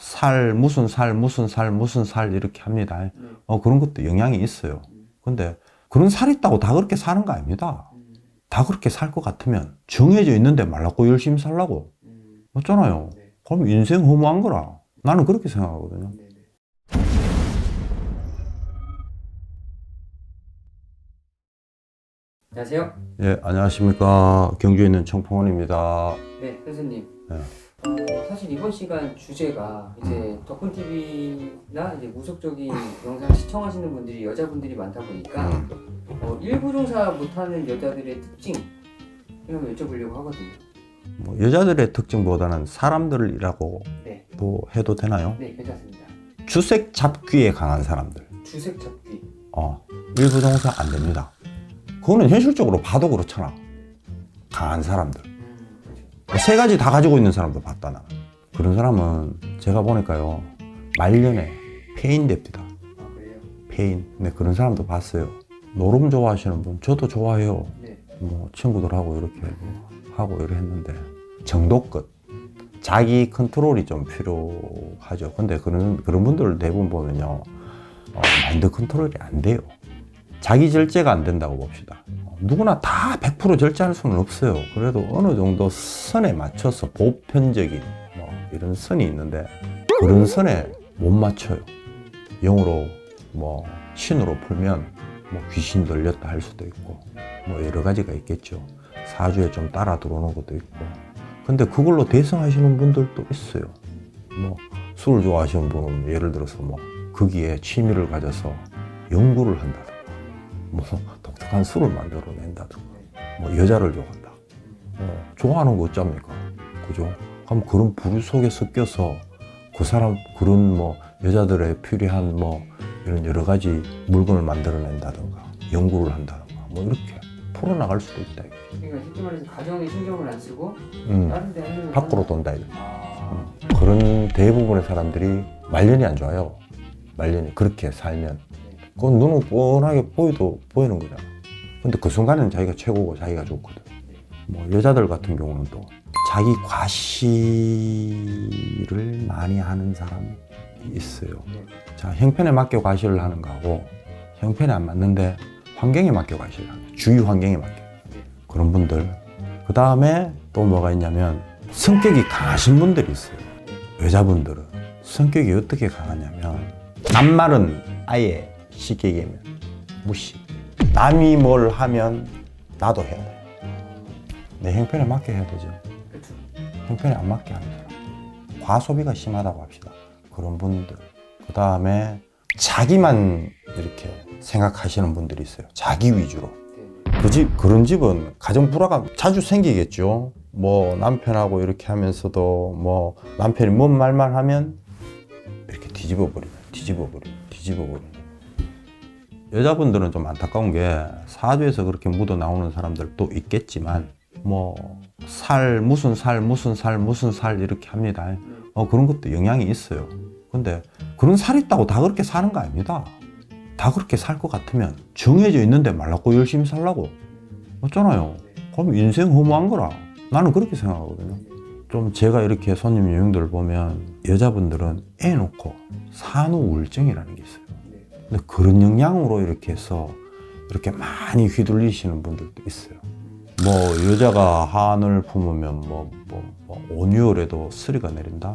살, 무슨 살, 무슨 살, 무슨 살 이렇게 합니다. 네. 어, 그런 것도 영향이 있어요. 근데 그런 살 있다고 다 그렇게 사는 거 아닙니다. 음, 다 그렇게 살 것 같으면 정해져 있는데 말라고 열심히 살라고. 음, 맞잖아요. 네. 그럼 인생 허무한 거라. 나는 그렇게 생각하거든요. 안녕하세요. 예, 안녕하십니까. 경주에 있는 청풍원입니다. 네, 선생님. 네. 어, 사실 이번 시간 주제가 이제 덕분 TV나 이제 무속적인 영상 시청하시는 분들이 여자분들이 많다 보니까 음. 어, 일부 종사 못하는 여자들의 특징 이런 거 여쭤보려고 하거든요. 뭐 여자들의 특징보다는 사람들이라고 네, 또 해도 되나요? 네, 괜찮습니다. 주색 잡귀에 강한 사람들. 주색 잡기. 어, 일부 종사 안 됩니다. 그거는 현실적으로 봐도 그렇잖아. 강한 사람들. 세 가지 다 가지고 있는 사람도 봤다, 나는. 그런 사람은 제가 보니까요, 말년에 폐인 됩니다. 폐인. 네, 그런 사람도 봤어요. 노름 좋아하시는 분, 저도 좋아해요. 네. 뭐, 친구들하고 이렇게 뭐 하고 이렇게 했는데, 정도끝. 자기 컨트롤이 좀 필요하죠. 근데 그런, 그런 분들 대부분 보면요, 어, 마인드 컨트롤이 안 돼요. 자기 절제가 안 된다고 봅시다. 어, 누구나 다 100% 절제할 수는 없어요. 그래도 어느 정도 선에 맞춰서 보편적인 뭐 이런 선이 있는데 그런 선에 못 맞춰요. 영어로 뭐 신으로 풀면 뭐 귀신 들렸다 할 수도 있고 뭐 여러 가지가 있겠죠. 사주에 좀 따라 들어오는 것도 있고. 근데 그걸로 대성하시는 분들도 있어요. 뭐 술을 좋아하시는 분은 예를 들어서 뭐 거기에 취미를 가져서 연구를 한다든가 뭐 독특한 술을 만들어낸다든가 뭐 여자를 좋아한다. 어, 좋아하는 거 어쩝니까? 그죠? 그럼 그런 부류 속에 섞여서 그 사람 그런 뭐 여자들의 필요한 뭐 이런 여러 가지 물건을 만들어낸다든가 연구를 한다든가 뭐 이렇게 풀어나갈 수도 있다. 이거지. 그러니까 쉽게 말해서 가정에 신경을 안 쓰고 음, 다른 데 밖으로 돈다. 이거. 아, 그런 대부분의 사람들이 말년이 안 좋아요. 말년이 그렇게 살면. 그건 눈은 뻔하게 보이도 보이는 거잖아. 근데 그 순간에는 자기가 최고고 자기가 좋거든. 뭐 여자들 같은 경우는 또 자기 과시를 많이 하는 사람이 있어요. 네. 자, 형편에 맞게 과시를 하는 거하고 형편에 안 맞는데 환경에 맞게 과시를 하는. 주위 환경에 맞게. 그런 분들. 그 다음에 또 뭐가 있냐면 성격이 강하신 분들이 있어요. 여자분들은 성격이 어떻게 강하냐면 남말은 아예 쉽게 얘기하면 무시. 남이 뭘 하면 나도 해야 돼. 내 형편에 맞게 해야 되죠. 형편에 안 맞게 하는 사람. 과소비가 심하다고 합시다. 그런 분들. 그 다음에 자기만 이렇게 생각하시는 분들이 있어요. 자기 위주로. 네. 그 집, 그런 집은 가정 불화가 자주 생기겠죠. 뭐 남편하고 이렇게 하면서도 뭐 남편이 뭔 말만 하면 이렇게 뒤집어 버리면, 뒤집어 버리면, 뒤집어 버리면. 여자분들은 좀 안타까운 게 사주에서 그렇게 묻어 나오는 사람들도 있겠지만 뭐 살, 무슨 살, 무슨 살, 무슨 살 이렇게 합니다. 어, 그런 것도 영향이 있어요. 근데 그런 살 있다고 다 그렇게 사는 거 아닙니다. 다 그렇게 살 것 같으면 정해져 있는데 말라고 열심히 살라고. 맞잖아요. 그럼 인생 허무한 거라. 나는 그렇게 생각하거든요. 좀 제가 이렇게 손님 유형들 보면 여자분들은 애 놓고 산후 우울증이라는 게 있어요. 네. 근데 그런 영향으로 이렇게 해서 이렇게 많이 휘둘리시는 분들도 있어요. 뭐 여자가 한을 품으면 뭐, 뭐, 뭐 온유월에도 쓰리가 내린다.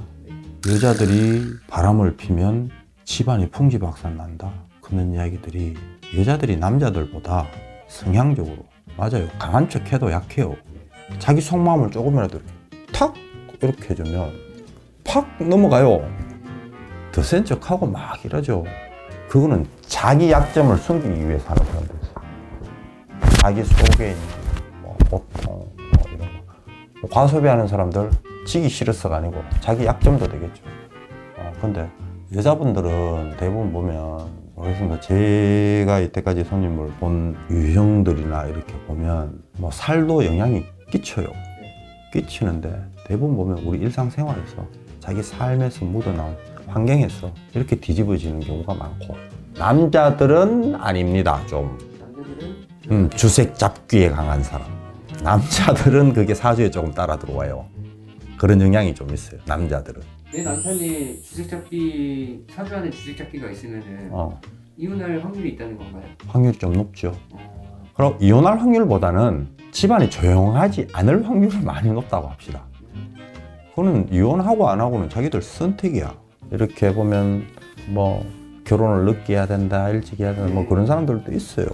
여자들이 바람을 피면 집안이 풍지박산 난다. 그런 이야기들이 여자들이 남자들보다 성향적으로 맞아요. 강한 척해도 약해요. 자기 속마음을 조금이라도 이렇게 탁 이렇게 해주면 팍 넘어가요. 더센 척하고 막 이러죠. 그거는 자기 약점을 숨기기 위해서 하는 사람들 있어요. 자기 속에 있는 뭐 고통 뭐 이런 거. 뭐 과소비하는 사람들 지기 싫어서가 아니고 자기 약점도 되겠죠. 어, 근데 여자분들은 대부분 보면 모르겠습니다. 제가 이때까지 손님을 본 유형들이나 이렇게 보면 뭐 살도 영향이 끼쳐요. 끼치는데 대부분 보면 우리 일상생활에서 자기 삶에서 묻어나온 환경에서 이렇게 뒤집어지는 경우가 많고 남자들은 아닙니다. 좀 남자들은 음, 주색 잡귀에 강한 사람. 남자들은 그게 사주에 조금 따라 들어와요. 그런 영향이 좀 있어요. 남자들은. 내 남편이 주색잡기 사주 안에 주색잡기가 있으면은 어, 이혼할 확률이 있다는 건가요? 확률이 좀 높죠. 어, 그럼 이혼할 확률보다는 집안이 조용하지 않을 확률이 많이 높다고 합시다. 그거는 이혼하고 안 하고는 자기들 선택이야. 이렇게 보면 뭐 결혼을 늦게 해야 된다, 일찍 해야 된다, 뭐 그런 사람들도 있어요.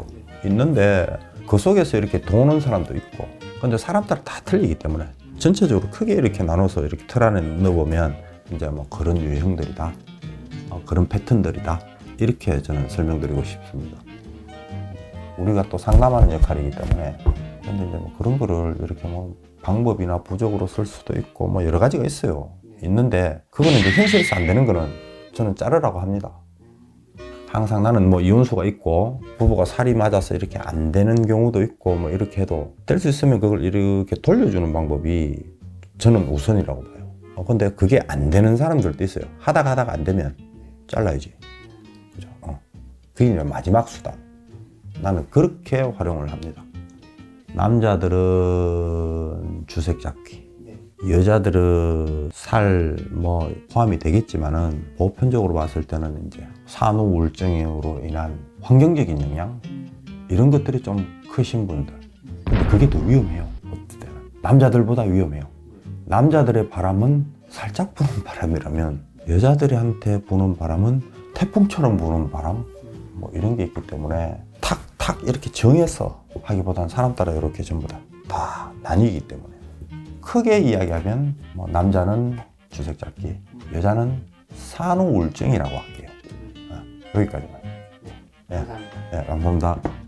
있는데 그 속에서 이렇게 도는 사람도 있고. 근데 사람 따라 다 틀리기 때문에 전체적으로 크게 이렇게 나눠서 이렇게 틀 안에 넣어보면 이제 뭐 그런 유형들이다, 어, 그런 패턴들이다. 이렇게 저는 설명드리고 싶습니다. 우리가 또 상담하는 역할이기 때문에 근데 이제 뭐 그런 거를 이렇게 뭐 방법이나 부적으로 쓸 수도 있고 뭐 여러 가지가 있어요. 있는데 그거는 이제 현실에서 안 되는 거는 저는 자르라고 합니다. 항상 나는 뭐 이혼수가 있고 부부가 살이 맞아서 이렇게 안 되는 경우도 있고 뭐 이렇게 해도 될 수 있으면 그걸 이렇게 돌려주는 방법이 저는 우선이라고 봐요. 어, 근데 그게 안 되는 사람들도 있어요. 하다가 하다가 안 되면 잘라야지. 그죠? 어. 그게 마지막 수단. 나는 그렇게 활용을 합니다. 남자들은 주색 잡기, 여자들은 살뭐 포함이 되겠지만은 보편적으로 봤을 때는 이제 산후 우울증으로 인한 환경적인 영향 이런 것들이 좀 크신 분들. 근데 그게 더 위험해요. 어떨 때는 남자들보다 위험해요. 남자들의 바람은 살짝 부는 바람이라면 여자들한테 부는 바람은 태풍처럼 부는 바람 뭐 이런 게 있기 때문에 탁탁 이렇게 정해서 하기보다는 사람 따라 이렇게 전부 다, 다 나뉘기 때문에 크게 이야기하면 뭐 남자는 주색 잡기, 여자는 산후 우울증이라고 할게요. 어, 여기까지만. 감사합니다. 네, 감사합니다.